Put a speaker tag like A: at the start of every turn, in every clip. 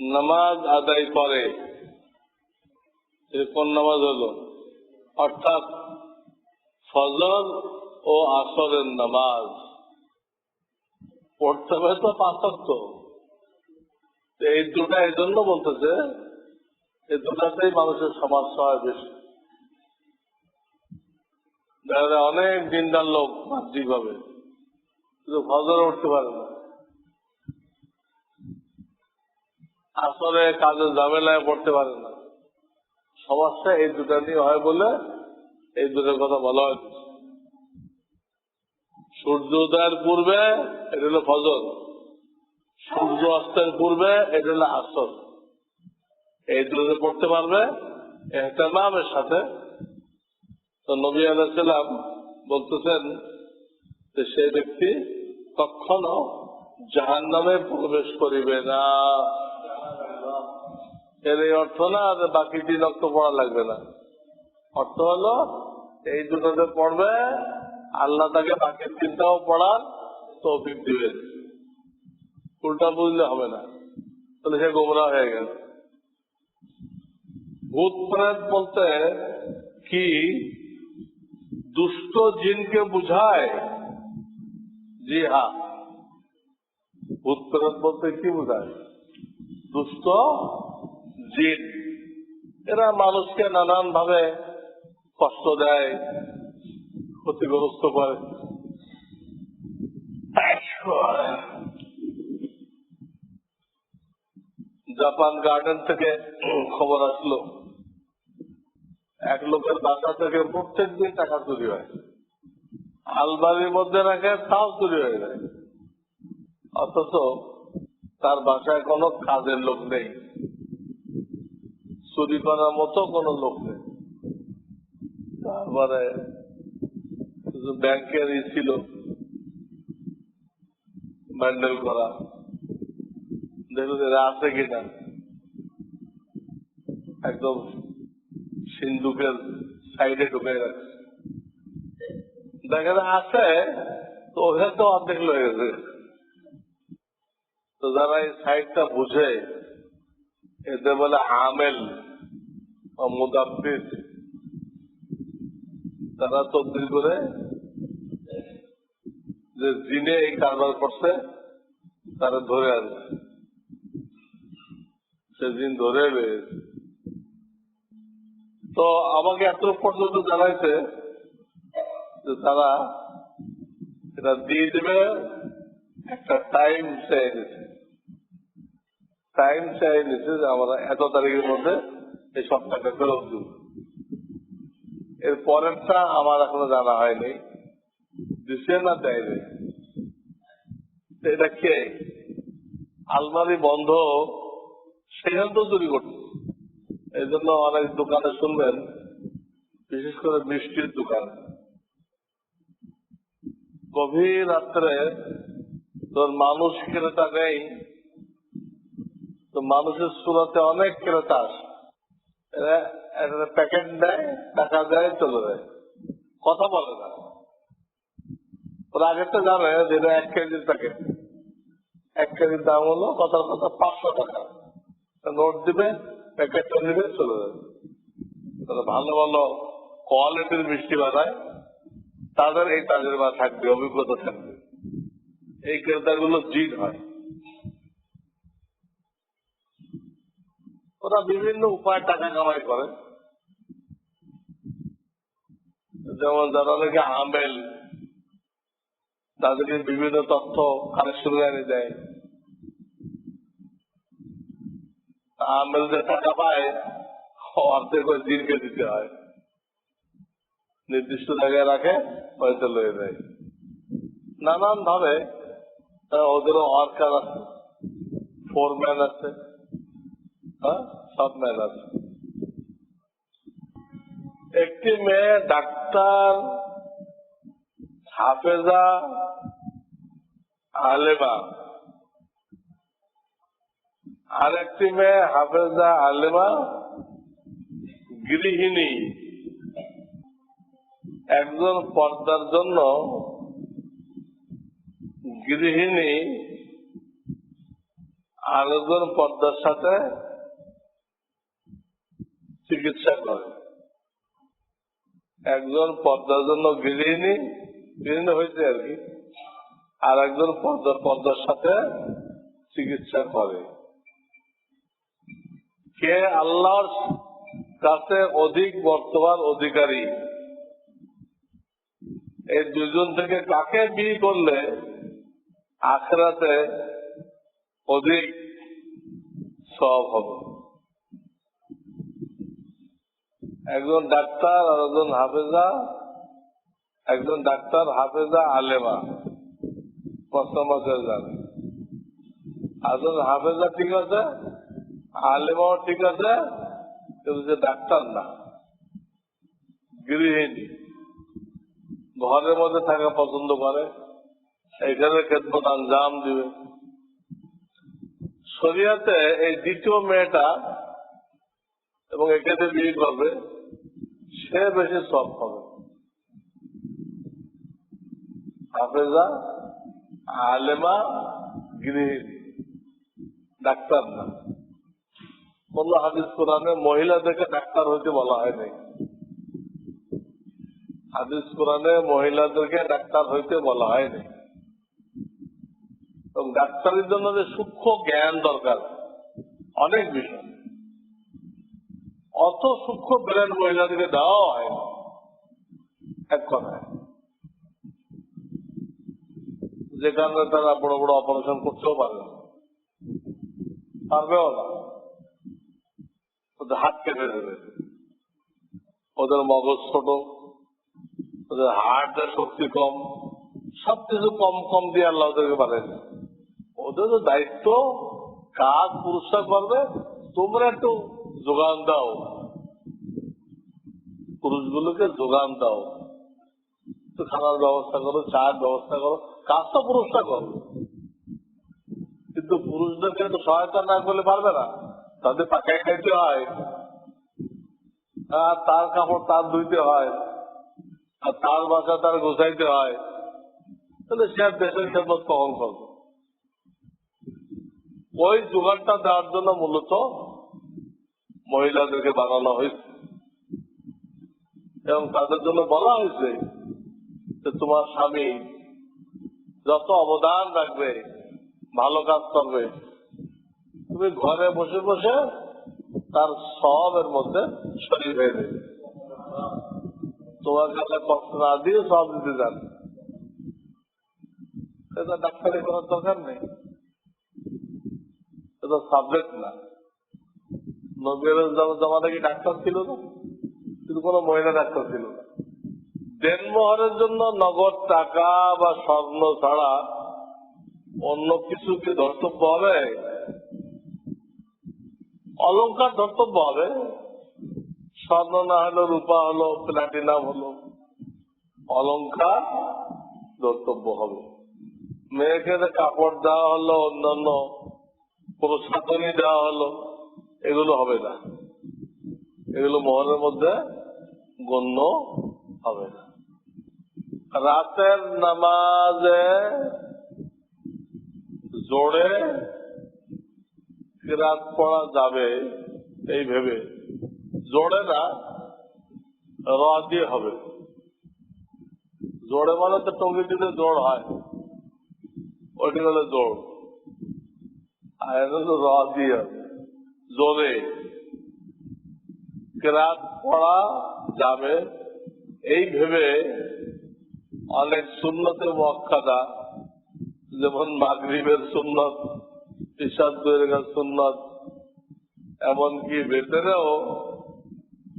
A: নামাজ আদায় করে। কোন নামাজ হলো? অর্থাৎ ফজর ও আসরের নামাজ। পড়তে হবে তো পার্থক্য এই দুটা এই জন্য বলতেছে, এই দুটাতেই মানুষের সমস্যা হয় বেশি। অনেক দিনদার লোক বাহ্যিক ভাবে কিন্তু ফজর উঠতে পারে না। আসলে কাজের ঝামেলায় পড়তে পারে না। সমস্যা এই দুটা নিয়ে হয় বলে এই দুটোর কথা বলা হয়। সূর্য উদয়ের পূর্বে এটা হলো ফজর, সূর্য অস্তের পূর্বে এটা হলো আসর। এই দুটো পড়তে পারবে এহতেমামের সাথে। তো নবী আলাইসাল্লাম বলতেছেন যে সে ব্যক্তি কখনো জাহান নামে প্রবেশ করিবে না। এর এই অর্থ না যে বাকি তিন অর্থ পড়া লাগবে না। অর্থ হলো, এই দুটোতে পড়বে, আল্লাহ তাকে বাকি তিনটাও পড়ার তৌফিক দিবেন। উল্টা বুঝলে হবে না। তাহলে সে গোমরা হয়ে গেল। ভূত প্রেত বলতে কি? দুষ্ট জিনকে বুঝায় জি হ্যাঁ ভূত প্রেত বলতে কি বুঝায়? দুষ্ট জিন, এরা মানুষকে নানান ভাবে কষ্ট দেয়, ক্ষতিগ্রস্ত করে। জাপান গার্ডেন থেকে খবর আসলো, এক লোকের বাসা থেকে প্রত্যেক দিন টাকা চুরি হয়। আলমারির মধ্যে রাখে, তাও চুরি হয়ে যায়। অথচ তার বাসায় কোনো কাজের লোক নেই। চুরি করার মতো কোনো লোক নেই। তারপরে ব্যাংকের ই ছিল। ব্যান্ডেল করা। দেখুন এরা আছে কিনা। একদম সিন্ধুকের সাইডে ঢুকে রাখছে দেখেন আছে, তো ওখানে তো অর্ধেক লয়ে গেছে। তো যারা এই সাইডটা বুঝে এতে বলে আমেল। তারা তদ্বির করে যে জিনে এই কারবার করছে, তারা ধরে আনবে। সেদিন ধরে রয়েছে তো আমাকে এত পর্যন্ত জানাইছে যে তারা এটা দিয়ে দেবে, একটা টাইম চাই নিছে। টাইম চাই নিছে যে আমরা এত তারিখের মধ্যে এই সব টাকা ফেরত দিব এর পরেরটা আমার এখনও জানা হয়নি। দিছে না দেয়নি। এটা কে? আলমারি বন্ধ। সেখান তো চুরি করছে। এই জন্য অনেক দোকানে শুনবেন, বিশেষ করে মিষ্টির দোকান। গভীর রাত্রে তোর মানুষ ক্রেতা নেই, তো মানুষের সুরাতে অনেক ক্রেতা আসে। প্যাকেট দেয়, টাকা দেয়, চলে যায়। কথা বলে না। ওরা আগে তো জানে যেটা এক কেজির প্যাকেট এক কেজির দাম হলো কথার কথা পাঁচশো টাকা। নোট দিবে প্যাকেটটা দিবে চলে যাবে ভালো ভালো কোয়ালিটির মিষ্টি বানায়। তাদের এই তাজেরবা থাকবে, অভিজ্ঞতা থাকবে। এই ক্রেতাগুলো জিদ হয়। ওরা বিভিন্ন উপায় টাকা কামাই করে। যেমন যারা নাকি আমেল তাদেরকে বিভিন্ন তথ্য কালেকশন এনে দেয়। আমেল যে টাকা পায় অর্ধেক ওই দিনকে দিতে হয়। নির্দিষ্ট জায়গায় রাখে, পয়সা লয়ে দেয় নানান ভাবে ওদেরও ওয়ার্কার আছে। ফোরম্যান আছে। হ্যাঁ? সব ম্যান একটি মেয়ে ডাক্তার, হাফেজা আলেমা। আর একটি মেয়ে হাফেজা আলেমা, গৃহিণী। একজন পর্দার জন্য গৃহিণী, আরেকজন পর্দার সাথে চিকিৎসা করে। একজন পর্দার জন্য গৃহিণী গৃহিণী হয়েছে আর কি। আর একজন পর্দার পর্দার সাথে চিকিৎসা করে। কে আল্লাহর কাছে অধিক বর্তমান অধিকারী? এই দুজন থেকে কাকে বিয়ে করলে আখরাতে অধিক সব হবে? একজন ডাক্তার আর একজন হাফেজা, একজন ডাক্তার, হাফেজা, আলেমা। মাসে জানে হাফেজা ঠিক আছে, আলেমাও ঠিক আছে, কিন্তু সে ডাক্তার না। গৃহিণী। ঘরের মধ্যে থাকা পছন্দ করে এখানে খেদমত আঞ্জাম দিবে। শরিয়াতে এই দ্বিতীয় মেয়েটা এবং এখানে বিয়ে করবে সে বেশি সব হবে হাফেজা আলেমা গৃহিণী ডাক্তার না। বলল, হাদিস কোরআনে মহিলাদেরকে ডাক্তার হইতে বলা হয়নি হাদিস কোরআনে মহিলাদেরকে ডাক্তার হইতে বলা হয়নি ডাক্তারের জন্য যে সূক্ষ্ম জ্ঞান দরকার, অনেক বিষয়। সূক্ষ্ম ব্রেন দেওয়া হয় এক কথায়। তারা বড় বড় অপারেশন করতেও পারে পারবেও না। ওদের হাত কেটে দেবে। ওদের মগজ ছোট, ওদের হার্টের শক্তি কম, সবকিছু কম কম দিয়ে আল্লাহ ওদেরকে পারেন ওদের দায়িত্ব, কাজ পুরস্কার করবে, তোমরা একটু যোগান দাও। পুরুষগুলোকে যোগান দাও। খানার ব্যবস্থা করো চার ব্যবস্থা করো কাজ তো পুরস্কার করো। কিন্তু পুরুষদেরকে তো সহায়তা না করলে পারবে না। তাদের পাকায় খাইতে হয়। আর তার কাপড় তার ধুইতে হয়। আর তার বাসা তার গোছাইতে হয়। তাহলে সে দেশের খেদমত কখন করবে? ওই জোগাড়টা দেওয়ার জন্য মূলত মহিলাদেরকে বানানো হয়েছে। এবং তাদের জন্য বলা হয়েছে যে তোমার স্বামী যত অবদান রাখবে, ভালো কাজ করবে। তুমি ঘরে বসে বসে তার সবের মধ্যে শরীর হয়ে দেবে তোমার কাছে কষ্ট না দিয়ে সব দিতে যান। এটা ডাক্তারি করার দরকার নেই। এটা সাবজেক্ট না। নবীর জমানে কি ডাক্তার ছিল না? কিন্তু কোনো মহিলা ডাক্তার ছিল না। দেনমোহরের জন্য নগদ টাকা বা স্বর্ণ ছাড়া অন্য কিছু কি ধর্তব্য হবে? অলংকার ধর্তব্য হবে। স্বর্ণ না হলো, রূপা হলো, প্লাটিনাম হলো। অলংকার ধর্তব্য হবে। মেয়েকে কাপড় দেওয়া হলো, অন্যান্য প্রসাদনী দেওয়া হলো, এগুলো হবে না। এগুলো মহলের মধ্যে গণ্য হবে। না রাতের নামাজে জোরে রাত পড়া যাবে এই ভেবে। জোরে না র দিয়ে হবে। জোরে মানে তো টঙ্গি দিতে জোর হয় ওইটি হলো জোর। আর র দিয়ে জোরে। রাত পড়া যাবে। এই ভেবে অনেক সুন্নতে মক্কাদা, যেমন মাগরীবের সুন্নত ইশাদ দৈরের সুন্নত, এমনকি ভেতরেও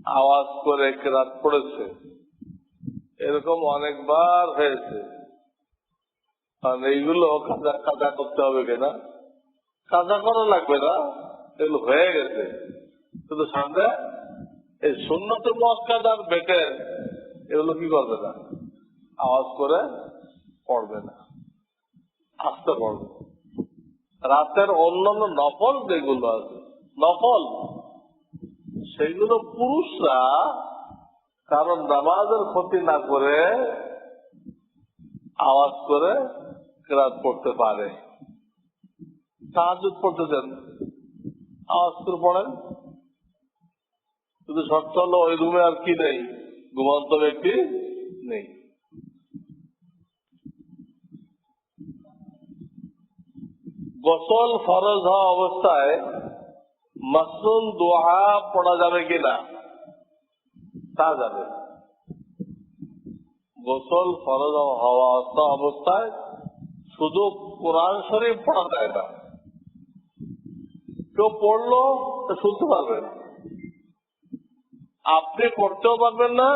A: আওয়াজ করে কেরাত পড়েছে। এরকম অনেকবার হয়েছে। কারণ এইগুলো কাজা কাজা করতে হবে কিনা? কাজা করা লাগবে না। এগুলো হয়ে গেছে। কিন্তু সামনে এই সুন্নত মক্কাদার বেটের এগুলো কি করবে না? আওয়াজ করে পড়বে না। আসতে পড়বে। রাতের অন্যান্য নফল যেগুলো আছে, নফল, সেগুলো পুরুষরা কারণ নামাজের ক্ষতি না করে আওয়াজ করে কেরাত পড়তে পারে। তাহাজুদ পড়তেছেন আওয়াজ করে পড়েন। শুধু শর্ত হলো ওই রুমে আর কি নেই? ঘুমন্ত ব্যক্তি নেই। গোসল ফরজ হওয়া অবস্থায় মাসরুম দোহা পড়া যাবে কিনা তা যাবে। গোসল ফরজ হওয়া অবস্থায় শুধু কোরআন শরীফ পড়া যায় না। কেউ পড়ল তো শুনতে পারবেন আপনি করতেও পারবেন না,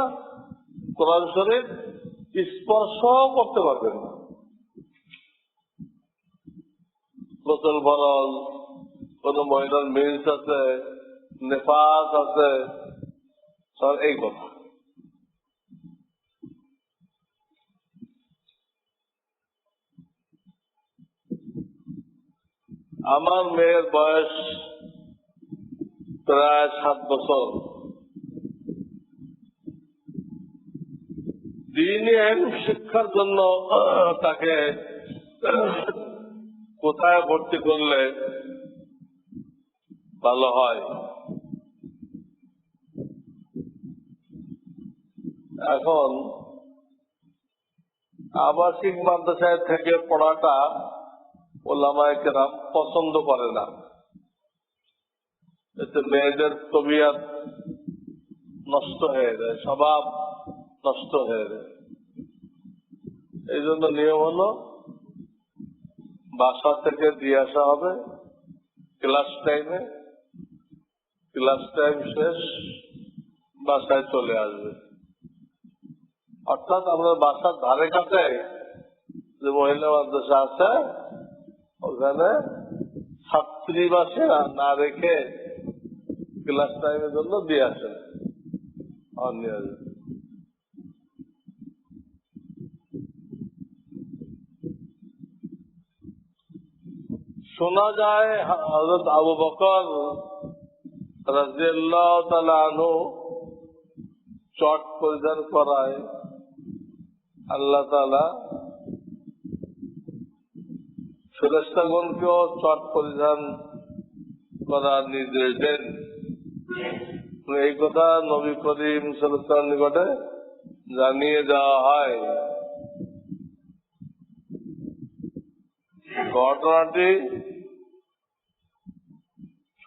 A: কোরআন শরীফ স্পর্শ করতে পারবেন না। গোসল ফরজ কোন মহিলার মিন্স আছে, নেফাস আছে সব এই কথা। আমার মেয়ের বয়স প্রায় সাত বছর। আইন শিক্ষার জন্য তাকে কোথায় ভর্তি করলে ভালো হয়? এখন আবাসিক মাদ্রাসায় থেকে পড়াটা ওলামায় কেরাম পছন্দ করে না। এতে মেয়েদের তবিয়াত নষ্ট হয়ে যায়, স্বভাব নষ্ট হয়ে যায়। এই জন্য নিয়ম হলো, বাসা থেকে দিয়ে আসা হবে। ক্লাস টাইমে, ক্লাস টাইম শেষ, বাসায় চলে আসবে। অর্থাৎ আমরা বাসার ধারে কাছে যে মহিলা মাদ্রাসা আছে, ওখানে ছাত্রী বাসে না রেখে ক্লাস টাইমের জন্য দিয়ে আসেন। আর নিয়ে শোনা যায় হজরত আবু বকর তাআলা চট পরিধান করায়। আল্লাহ তালা ফেরেস্তাগণকেও চট পরিধান করার নির্দেশ দেন। এই কথা নবী করিম সাল্লাম নিকটে জানিয়ে দেওয়া হয়। ঘটনাটি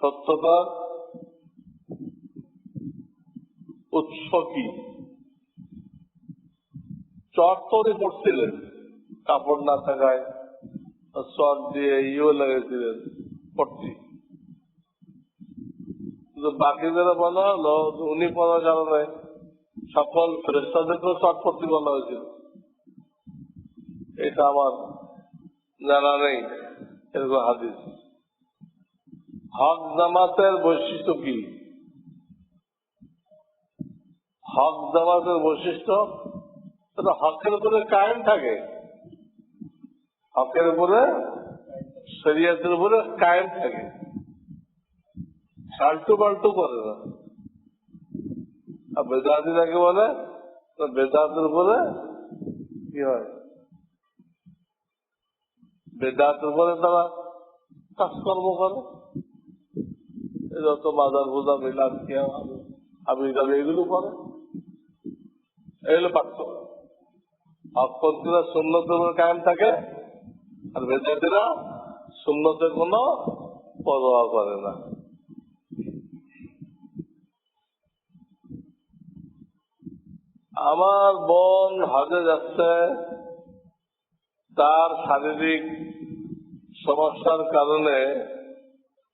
A: সত্যতা উৎস কি চট তৈরি করছিলেন কাপড় না থাকায় চট দিয়ে ইয়ে লাগিয়েছিলেন পট্টি। বাকি যারা বলা হলো, উনি পড়ার কারণে সকল ফেরেস্তাদেরকেও চট পট্টি বলা হয়েছিল। এটা আমার জানা নেই। এরকম হাদিস। হক জামাতের বৈশিষ্ট্য কি? হক জামাতের বৈশিষ্ট্য হকের উপরে কায়েম থাকে। হকের উপরে, শরীয়তের উপরে কায়েম থাকে। পাল্টু পাল্টু করে না। আর বেদাতি যাকে বলে বেদাতের উপরে কি হয়? বেদাতের উপরে তারা কাজকর্ম করে যত বাজার বোঝা মিলাদ আমি যাবে এগুলো করে। এগুলো পার্থক্য। হকপন্থীরা সুন্নতের উপর কায়েম থাকে আর বেদাতিরা সুন্নতের কোনো পরোয়া করে না। আমার বোন হজে যাচ্ছে তার শারীরিক সমস্যার কারণে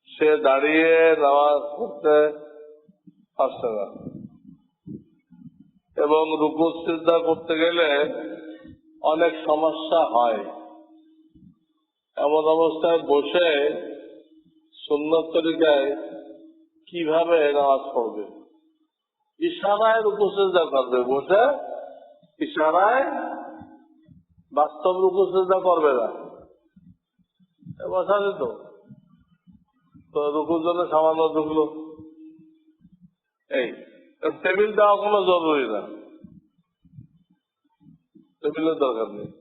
A: সে দাঁড়িয়ে নামাজ পড়তে পারছে না। এবং রুকু করতে গেলে অনেক সমস্যা হয়। এমন অবস্থায় বসে সুন্দর তরিকায় কীভাবে নামাজ পড়বে? ইশারায় রুকু করবে। বসে ইশারায় বাস্তব রুকু চিন্তা করবে না। বসা যেত তো। রুকুর জন্য সামান্য ঢুকলো। এই টেবিল দেওয়া কোনো জরুরি না। টেবিলের দরকার নেই।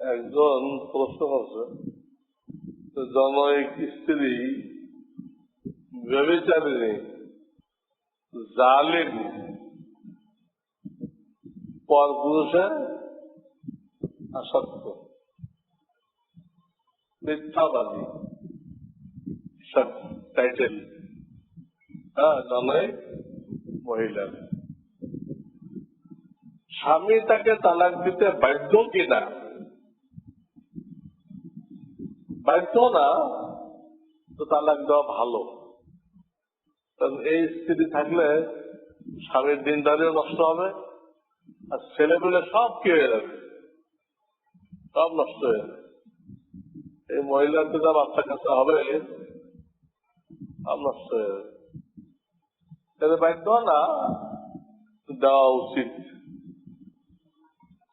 A: একজন প্রশ্ন করছে জনৈক স্ত্রী ব্যবচারিণী জালিম পর পুরুষে আসক্ত মিথ্যাবাদী। সব টাইটেল হ্যাঁ স্বামী তাকে তালাক দিতে বাধ্য কিনা? বাধ্য না, তো তালাক দেওয়া ভালো। কারণ এই স্ত্রী থাকলে স্বামীর দিনদারিও নষ্ট হবে, আর ছেলেপেলে সব কি হয়ে যাবে সব নষ্ট হয়ে যাবে এই মহিলাকে যা বাচ্চা কাচ্চা হবে সব নষ্ট হয়ে যাবে তাহলে বাধ্য না দেওয়া উচিত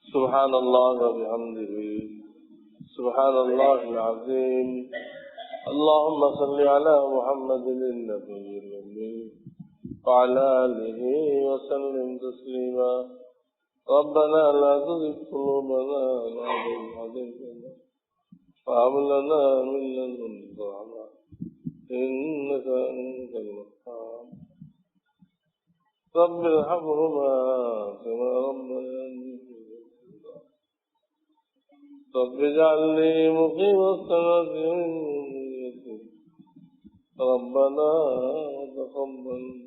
A: سبحان الله وبحمده سبحان الله العظيم اللهم صل على محمد النبي الأمي وعلى آله وسلم تسليما ربنا لا تزغ قلوبنا بعد إذ هديتنا وهب لنا من لدنك رحمة إنك أنت الوهاب رب ارحمهما كما ربياني. رب اجعلني مقيم الصلاة من ذريتي. ربنا تقبل دعاء.